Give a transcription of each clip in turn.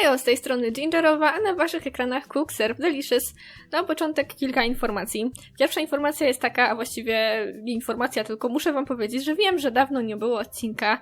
Hejo, z tej strony Gingerowa, a na waszych ekranach Cook Serve Delicious. Na początek kilka informacji. Pierwsza informacja jest taka, a właściwie nie informacja, tylko muszę wam powiedzieć, że wiem, że dawno nie było odcinka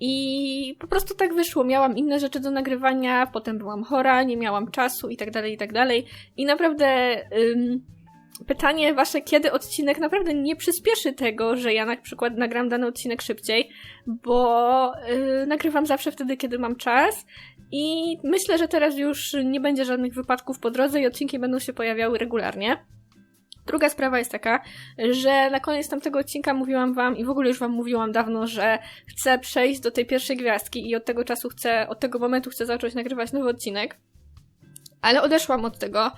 i po prostu tak wyszło. Miałam inne rzeczy do nagrywania, potem byłam chora, nie miałam czasu i tak dalej, i tak dalej. I naprawdę... Ym, pytanie wasze, kiedy odcinek naprawdę nie przyspieszy tego, że ja na przykład nagram dany odcinek szybciej, bo yy, nagrywam zawsze wtedy, kiedy mam czas i myślę, że teraz już nie będzie żadnych wypadków po drodze i odcinki będą się pojawiały regularnie. Druga sprawa jest taka, że na koniec tamtego odcinka mówiłam wam i w ogóle już wam mówiłam dawno, że chcę przejść do tej pierwszej gwiazdki i od tego czasu chcę, od tego momentu chcę zacząć nagrywać nowy odcinek. Ale odeszłam od tego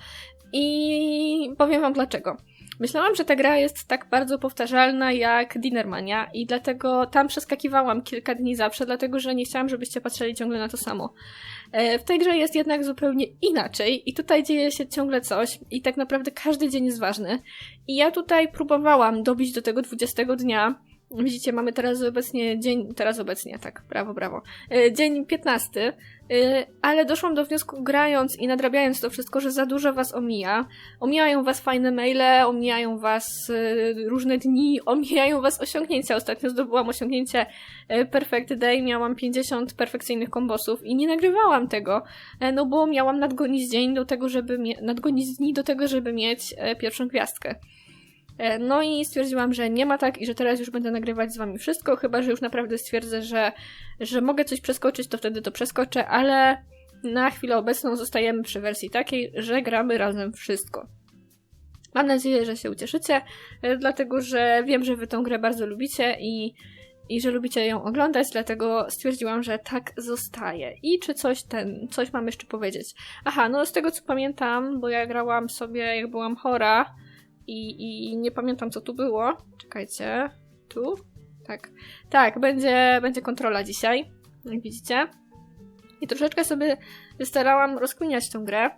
i powiem wam dlaczego. Myślałam, że ta gra jest tak bardzo powtarzalna jak Dinnermania i dlatego tam przeskakiwałam kilka dni zawsze, dlatego że nie chciałam, żebyście patrzyli ciągle na to samo. E, w tej grze jest jednak zupełnie inaczej i tutaj dzieje się ciągle coś i tak naprawdę każdy dzień jest ważny. I ja tutaj próbowałam dobić do tego 20 dnia, Widzicie, mamy teraz obecnie dzień, teraz obecnie, tak, brawo, brawo, e, dzień 15, e, ale doszłam do wniosku grając i nadrabiając to wszystko, że za dużo was omija. Omijają was fajne maile, omijają was e, różne dni, omijają was osiągnięcia. Ostatnio zdobyłam osiągnięcie Perfect Day, miałam 50 perfekcyjnych kombosów i nie nagrywałam tego, no bo miałam nadgonić dzień do tego, żeby, nadgonić dni do tego, żeby mieć pierwszą gwiazdkę. E, no i stwierdziłam, że nie ma tak i że teraz już będę nagrywać z wami wszystko, chyba że już naprawdę stwierdzę, że, że mogę coś przeskoczyć, to wtedy to przeskoczę, ale na chwilę obecną zostajemy przy wersji takiej, że gramy razem wszystko. Mam nadzieję, że się ucieszycie, e, dlatego że wiem, że wy tę grę bardzo lubicie i, i że lubicie ją oglądać, dlatego stwierdziłam, że tak zostaje. I czy coś ten, coś mam jeszcze powiedzieć? Aha, no z tego co pamiętam, bo ja grałam sobie jak byłam chora, i, i nie pamiętam co tu było. Czekajcie. Tu? Tak. Tak, będzie, będzie kontrola dzisiaj. Jak widzicie. I troszeczkę sobie starałam rozkminiać tę grę.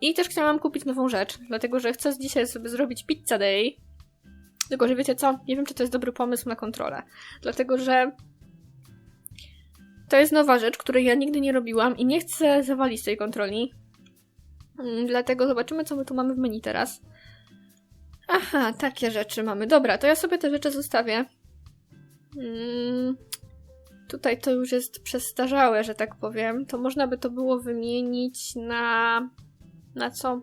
I też chciałam kupić nową rzecz, dlatego że chcę dzisiaj sobie zrobić pizza day. Tylko, że wiecie co? Nie wiem, czy to jest dobry pomysł na kontrolę. Dlatego, że to jest nowa rzecz, której ja nigdy nie robiłam i nie chcę zawalić tej kontroli. Mm, dlatego zobaczymy, co my tu mamy w menu teraz. Aha, takie rzeczy mamy. Dobra, to ja sobie te rzeczy zostawię. Hmm, tutaj to już jest przestarzałe, że tak powiem. To można by to było wymienić na... Na co?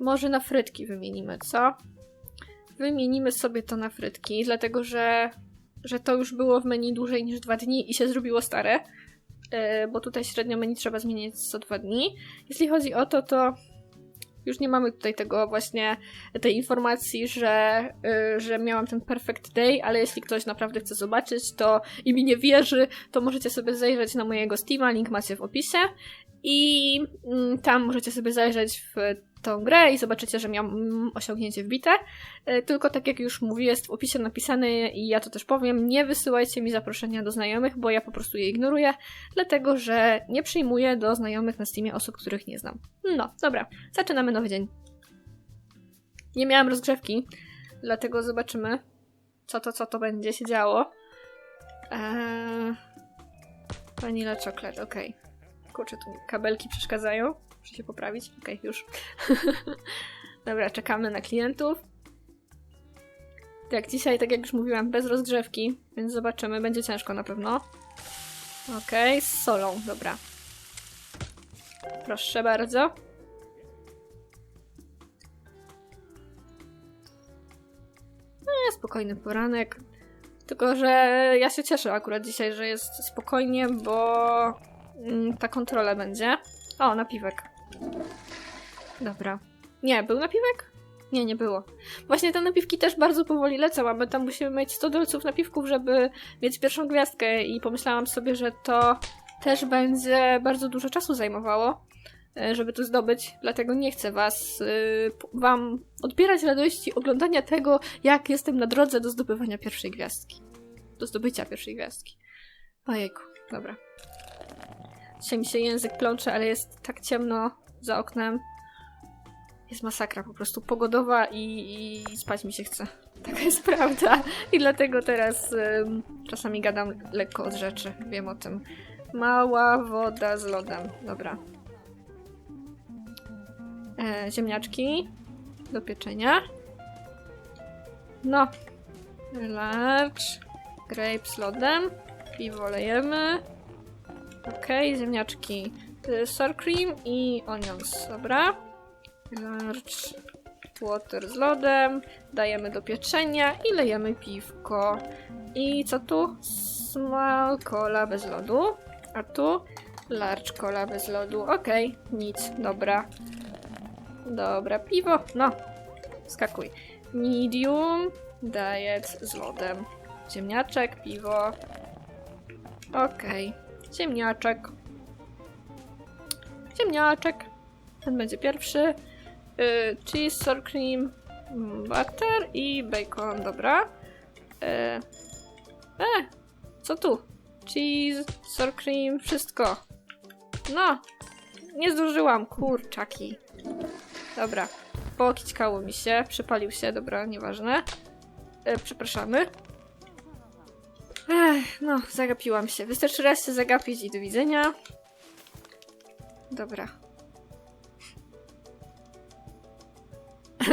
Może na frytki wymienimy, co? Wymienimy sobie to na frytki, dlatego że, że to już było w menu dłużej niż dwa dni i się zrobiło stare. Yy, bo tutaj średnio menu trzeba zmieniać co dwa dni. Jeśli chodzi o to, to już nie mamy tutaj tego właśnie, tej informacji, że, yy, że miałam ten perfect day, ale jeśli ktoś naprawdę chce zobaczyć to i mi nie wierzy, to możecie sobie zajrzeć na mojego Steama, link macie w opisie. I yy, tam możecie sobie zajrzeć w tą grę i zobaczycie, że miałam mm, osiągnięcie wbite. E, tylko tak jak już mówię, jest w opisie napisane i ja to też powiem, nie wysyłajcie mi zaproszenia do znajomych, bo ja po prostu je ignoruję, dlatego że nie przyjmuję do znajomych na Steamie osób, których nie znam. No, dobra, zaczynamy nowy dzień. Nie miałam rozgrzewki, dlatego zobaczymy, co to, co to będzie się działo. Eee... Vanilla chocolate, okej. Okay. Kurczę, tu kabelki przeszkadzają. Muszę się poprawić. Okej, okay, już. Dobra, czekamy na klientów. Tak, dzisiaj, tak jak już mówiłam, bez rozgrzewki, więc zobaczymy. Będzie ciężko na pewno. Okej, okay, z solą, dobra. Proszę bardzo. No, spokojny poranek. Tylko, że ja się cieszę akurat dzisiaj, że jest spokojnie, bo mm, ta kontrola będzie. O, napiwek. Dobra. Nie, był napiwek? Nie, nie było. Właśnie te napiwki też bardzo powoli lecą, a my tam musimy mieć 100 dolców napiwków, żeby mieć pierwszą gwiazdkę i pomyślałam sobie, że to też będzie bardzo dużo czasu zajmowało, e, żeby to zdobyć, dlatego nie chcę was, yy, wam odbierać radości oglądania tego, jak jestem na drodze do zdobywania pierwszej gwiazdki. Do zdobycia pierwszej gwiazdki. Ojejku, dobra. Dzisiaj mi się język plącze, ale jest tak ciemno za oknem. Jest masakra po prostu pogodowa i, i spać mi się chce. Taka jest prawda. I dlatego teraz um, czasami gadam lekko od rzeczy. Wiem o tym. Mała woda z lodem. Dobra. E, ziemniaczki do pieczenia. No. Large. Grape z lodem. Piwo lejemy. Okej, ziemniaczki. Y, Sour cream i onions. Dobra. Large. Water z lodem. Dajemy do pieczenia i lejemy piwko. I co tu? Small cola bez lodu. A tu large cola bez lodu. Okej, nic. Dobra. Dobra, piwo. No. Skakuj. Medium. Diet z lodem. Ziemniaczek, piwo. Okej. Ziemniaczek. Ziemniaczek. Ten będzie pierwszy. Y, cheese, sour cream, butter i bacon. Dobra. Y, e, co tu? Cheese, sour cream, wszystko. No. Nie zdążyłam, kurczaki. Dobra. Pokićkało mi się, przypalił się, dobra, nieważne. E, przepraszamy. Ech, no, zagapiłam się. Wystarczy raz się zagapić i do widzenia. Dobra.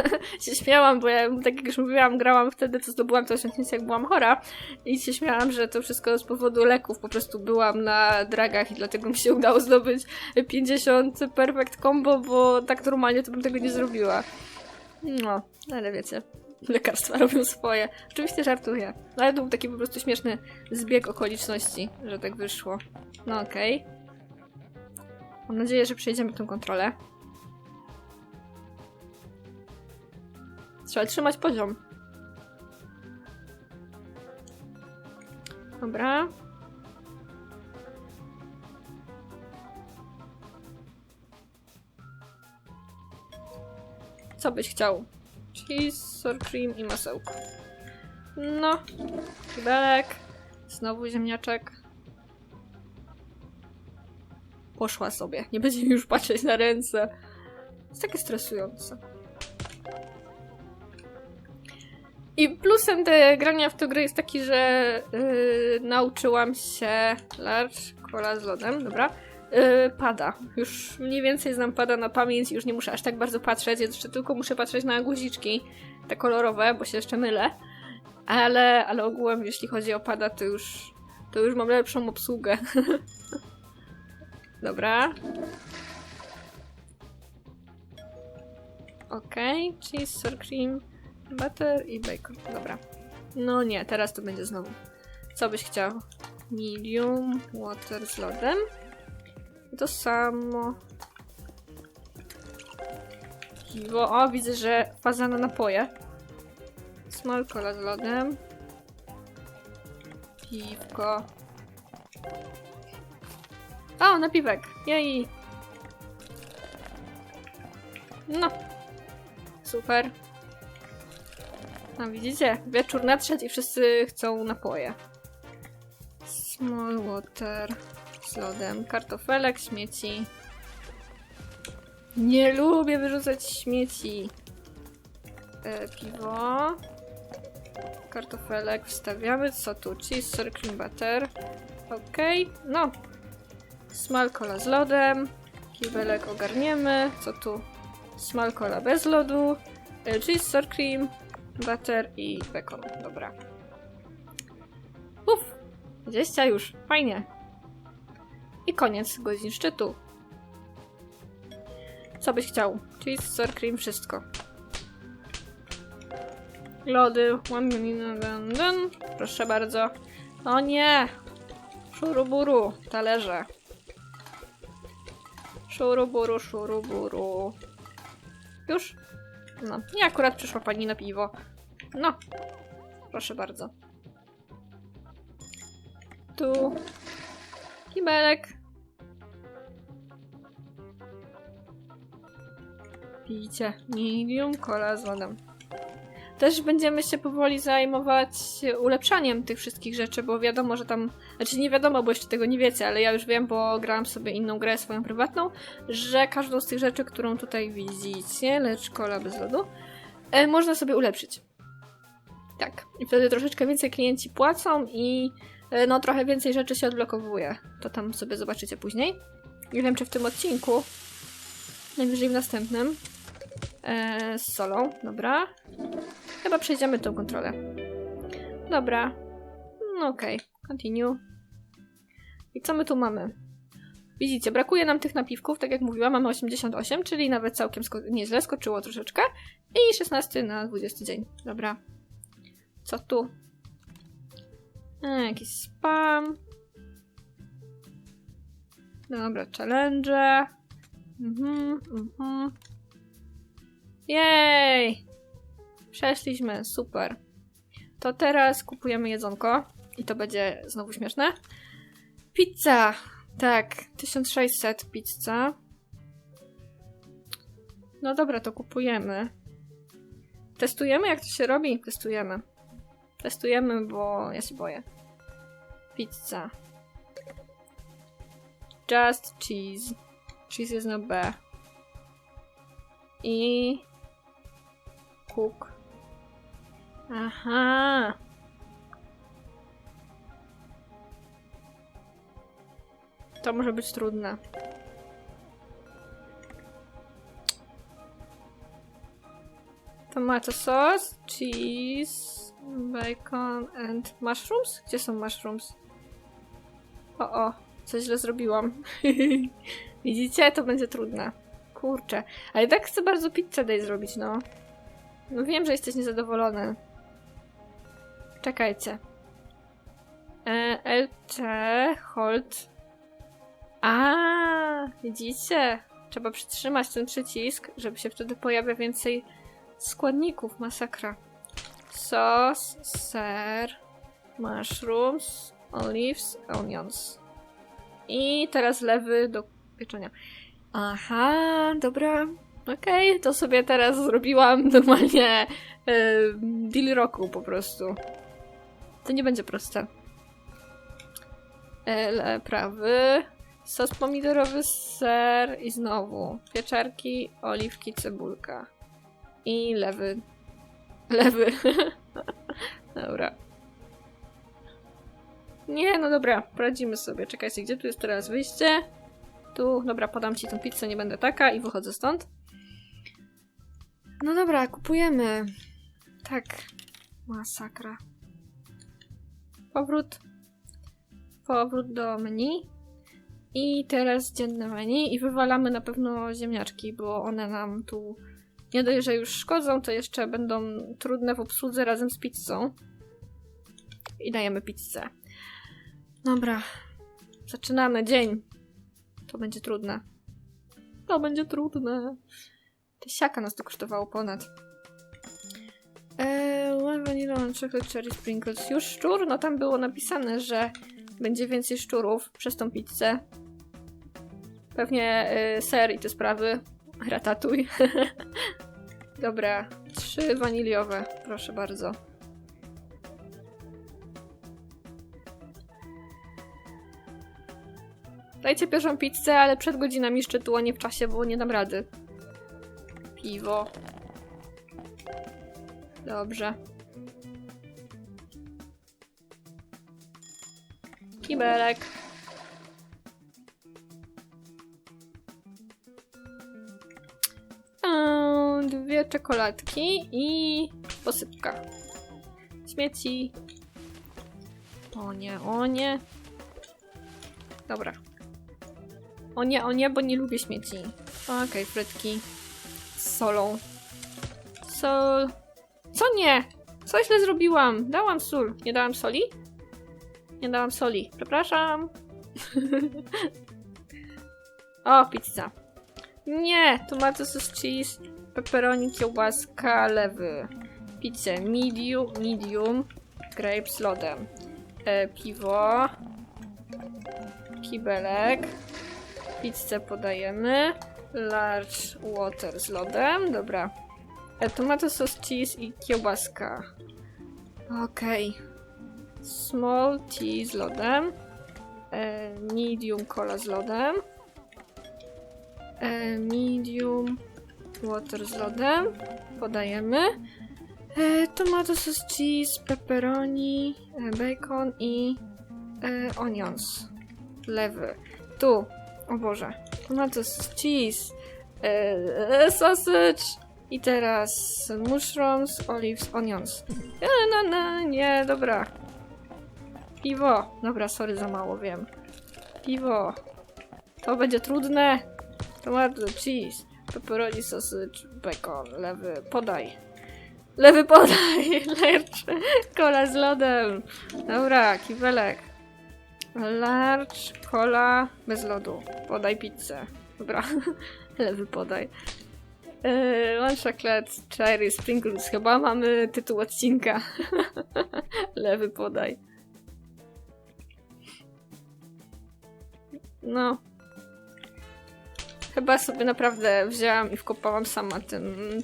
się śmiałam, bo ja, tak jak już mówiłam, grałam wtedy, co zdobyłam to osiągnięcie, jak byłam chora. I się śmiałam, że to wszystko z powodu leków. Po prostu byłam na dragach i dlatego mi się udało zdobyć 50 perfect combo, bo tak normalnie to bym tego nie zrobiła. No, ale wiecie, lekarstwa robią swoje. Oczywiście żartuję. Ale to był taki po prostu śmieszny zbieg okoliczności, że tak wyszło. No okej. Mam nadzieję, że przejdziemy tę kontrolę. Trzeba trzymać poziom. Dobra. Co byś chciał? Cheese, sour cream i masełko. No. Kibelek. Znowu ziemniaczek. Poszła sobie. Nie będzie mi już patrzeć na ręce. To jest takie stresujące. I plusem te grania w tę grę jest taki, że yy, nauczyłam się large cola z lodem, dobra. Yy, pada. Już mniej więcej znam pada na pamięć już nie muszę aż tak bardzo patrzeć. Jeszcze tylko muszę patrzeć na guziczki, te kolorowe, bo się jeszcze mylę. Ale, ale ogółem, jeśli chodzi o pada, to już, to już mam lepszą obsługę. dobra. Okej, okay. cheese, sour cream, butter i bacon. Dobra. No nie, teraz to będzie znowu. Co byś chciał? Medium, water z lodem. To samo. Piwo. O, widzę, że faza na napoje. Small cola z lodem. Piwko. O, napiwek. Jej. No. Super. A widzicie? Wieczór nadszedł i wszyscy chcą napoje. Small water z lodem. Kartofelek, śmieci. Nie lubię wyrzucać śmieci. E, piwo. Kartofelek wstawiamy. Co tu? Cheese, cream butter. Okej. Okay. No. Small cola z lodem. Kibelek ogarniemy. Co tu? Small cola bez lodu. E, cheese, sour cream, butter i bacon. Dobra. Uff. 20 już. Fajnie. I koniec godzin szczytu. Co byś chciał? Cheese, sour cream, wszystko. Lody. Proszę bardzo. O nie! Szuruburu, talerze. Szuruburu, szuruburu. Już? No, i akurat przyszła pani na piwo. No, proszę bardzo. Tu kibelek. Pijcie medium cola z lodem. Też będziemy się powoli zajmować ulepszaniem tych wszystkich rzeczy, bo wiadomo, że tam. Znaczy nie wiadomo, bo jeszcze tego nie wiecie, ale ja już wiem, bo grałam sobie inną grę swoją prywatną, że każdą z tych rzeczy, którą tutaj widzicie, lecz kola bez lodu, e, można sobie ulepszyć. Tak. I wtedy troszeczkę więcej klienci płacą i E, No, trochę więcej rzeczy się odblokowuje. To tam sobie zobaczycie później. Nie wiem, czy w tym odcinku. Najwyżej w następnym. E, z solą, dobra. Chyba przejdziemy tą kontrolę. Dobra. No okej, continue. I co my tu mamy? Widzicie, brakuje nam tych napiwków, tak jak mówiłam, mamy 88, czyli nawet całkiem sko- nieźle, skoczyło troszeczkę. I 16 na 20 dzień. Dobra. Co tu? E, jakiś spam. Dobra, challenge. Mhm, mhm. Jej! Przeszliśmy, super. To teraz kupujemy jedzonko i to będzie znowu śmieszne. Pizza! Tak, 1600 pizza. No dobra, to kupujemy. Testujemy, jak to się robi? Testujemy. Testujemy, bo ja się boję. Pizza. Just cheese. Cheese jest na B. I... Cook. Aha. To może być trudne. Tomato sauce, cheese, bacon and mushrooms? Gdzie są mushrooms? O, o, coś źle zrobiłam. Widzicie? To będzie trudne. Kurczę. Ale tak chcę bardzo pizzę daj zrobić, no. No wiem, że jesteś niezadowolony. Czekajcie. E, LT, hold. A, widzicie? Trzeba przytrzymać ten przycisk, żeby się wtedy pojawia więcej składników. Masakra. Sos, ser, mushrooms, olives, onions. I teraz lewy do pieczenia. Aha, dobra. Okej, to sobie teraz zrobiłam normalnie yy, deal roku po prostu. To nie będzie proste. L, prawy. Sos pomidorowy, ser i znowu pieczarki, oliwki, cebulka. I lewy. Lewy. dobra. Nie, no dobra, poradzimy sobie. Czekajcie, gdzie tu jest teraz wyjście? Tu, dobra, podam ci tą pizzę, nie będę taka i wychodzę stąd. No dobra, kupujemy. Tak. Masakra. Powrót. Powrót do menu. I teraz dzienne menu i wywalamy na pewno ziemniaczki, bo one nam tu nie dość, że już szkodzą, to jeszcze będą trudne w obsłudze razem z pizzą. I dajemy pizzę. Dobra. Zaczynamy dzień. To będzie trudne. To będzie trudne. Te siaka nas to kosztowało ponad. Eee, one vanilla and chocolate cherry sprinkles. Już szczur? No tam było napisane, że będzie więcej szczurów przez tą pizzę. Pewnie y, ser i te sprawy. Ratatuj. Dobra, trzy waniliowe, proszę bardzo. Dajcie pierwszą pizzę, ale przed godzinami szczytu, a nie w czasie, bo nie dam rady. Piwo. Dobrze. Kibelek. Dwie czekoladki i posypka. Śmieci. O nie, o nie. Dobra. O nie, o nie, bo nie lubię śmieci. Okej, frytki. Solą. Sol. Co nie? Co źle zrobiłam? Dałam sól. Nie dałam soli? Nie dałam soli. Przepraszam. o, pizza. Nie, tomato sauce cheese, pepperoni, kiełbaska, lewy. Pizzę medium, medium, grape z lodem. E, piwo. Kibelek. Pizzę podajemy. Large water z lodem. Dobra. E, tomato sauce cheese i kiełbaska. Okej. Small tea z lodem. E, medium cola z lodem. E, medium water z lodem. Podajemy. Tomato sauce cheese, pepperoni, bacon i onions. Lewy. Tu. O Boże. Tomatoes, cheese. E, sausage. I teraz mushrooms, olives, onions. E, no, no, nie, dobra. Piwo. Dobra, sorry, za mało, wiem. Piwo. To będzie trudne. Tomato, cheese, pepperoni, sausage, bacon, lewy, podaj. Lewy podaj, lecz, kola z lodem. Dobra, kiwelek. Large, kola, bez lodu. Podaj pizzę. Dobra, lewy podaj. Yy, One chocolate, cherry, sprinkles. Chyba mamy tytuł odcinka. lewy podaj. No, Chyba sobie naprawdę wzięłam i wkopałam sama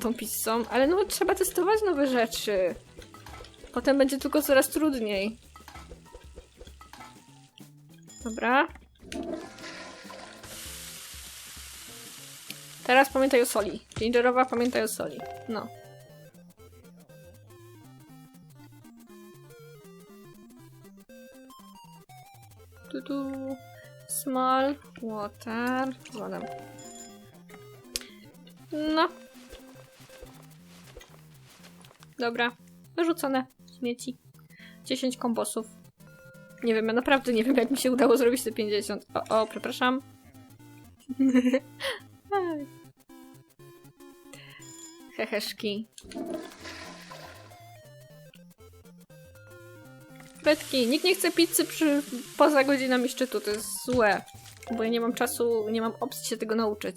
tą pizzą, ale no trzeba testować nowe rzeczy. Potem będzie tylko coraz trudniej. Dobra. Teraz pamiętaj o soli. Gingerowa pamiętaj o soli. No. Tu tu. Small water. Woda. No. Dobra. Wyrzucone. Śmieci. 10 kombosów. Nie wiem, ja naprawdę nie wiem, jak mi się udało zrobić te 50. O, o, przepraszam. Heheszki. Fretki, nikt nie chce pizzy przy, poza godzinami szczytu, to jest złe. Bo ja nie mam czasu, nie mam opcji się tego nauczyć.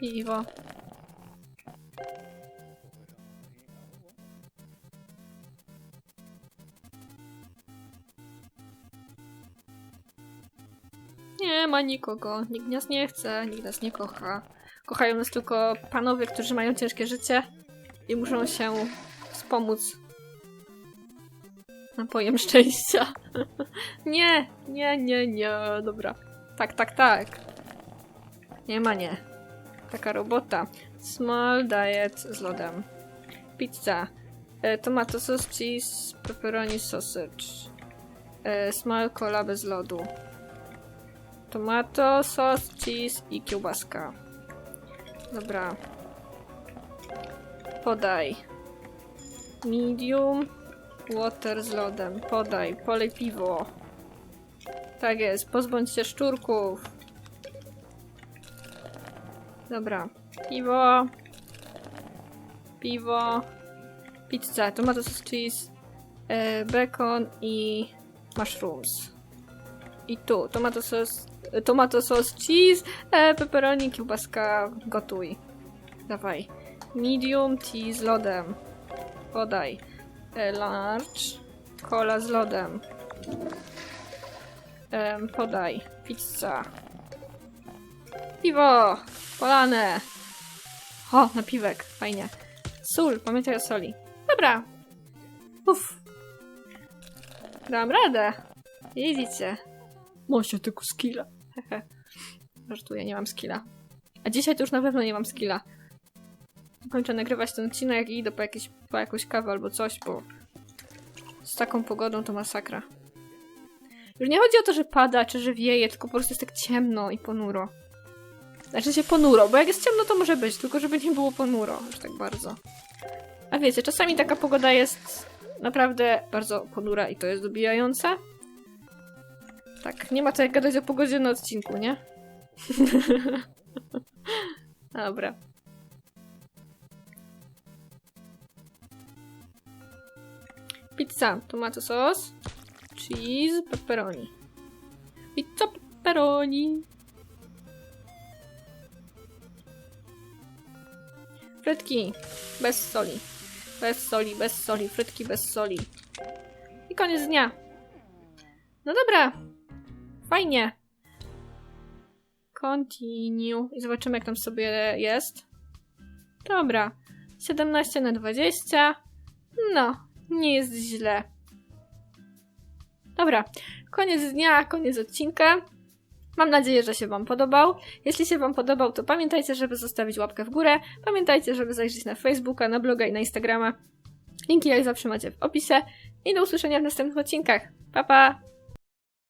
Piwo. Nie ma nikogo. Nikt nas nie chce, nikt nas nie kocha. Kochają nas tylko panowie, którzy mają ciężkie życie i muszą się wspomóc napojem szczęścia. nie, nie, nie, nie. Dobra. Tak, tak, tak. Nie ma nie. Taka robota. Small diet z lodem. Pizza. E, tomato sauce, cheese, pepperoni sausage. E, small cola bez lodu. Tomato, sos, cheese i kiełbaska. Dobra. Podaj. Medium. Water z lodem. Podaj. Polej piwo. Tak jest. Pozbądź się szczurków. Dobra. Piwo. Piwo. Pizza. Tomato sauce, cheese. E, bacon i mushrooms. I tu. Tomato sauce, tomato sauce cheese. E, pepperoni, kiełbaska. Gotuj. Dawaj. Medium tea z lodem. Podaj. E, large. Cola z lodem. Em, podaj. Pizza. Piwo! Polane! O, napiwek. Fajnie. Sól. Pamiętaj o soli. Dobra. Uff. Dam radę. Widzicie. Mosia tylko skilla. Żartuję, nie mam skilla. A dzisiaj to już na pewno nie mam skilla. Kończę nagrywać ten odcinek i idę po, jakieś, po jakąś kawę albo coś, bo z taką pogodą to masakra. Już nie chodzi o to, że pada, czy że wieje, tylko po prostu jest tak ciemno i ponuro. Znaczy się ponuro, bo jak jest ciemno, to może być, tylko żeby nie było ponuro, aż tak bardzo. A wiecie, czasami taka pogoda jest naprawdę bardzo ponura i to jest dobijające. Tak, nie ma co jak gadać o pogodzie na odcinku, nie? Dobra. Pizza, tomato sos, cheese, pepperoni. Pizza, pepperoni. Frytki, bez soli. Bez soli, bez soli, frytki bez soli. I koniec dnia. No dobra. Fajnie. Continue. I zobaczymy, jak tam sobie jest. Dobra. 17 na 20. No, nie jest źle. Dobra. Koniec dnia, koniec odcinka. Mam nadzieję, że się Wam podobał. Jeśli się Wam podobał, to pamiętajcie, żeby zostawić łapkę w górę. Pamiętajcie, żeby zajrzeć na Facebooka, na bloga i na Instagrama. Linki jak zawsze macie w opisie. I do usłyszenia w następnych odcinkach. Pa pa!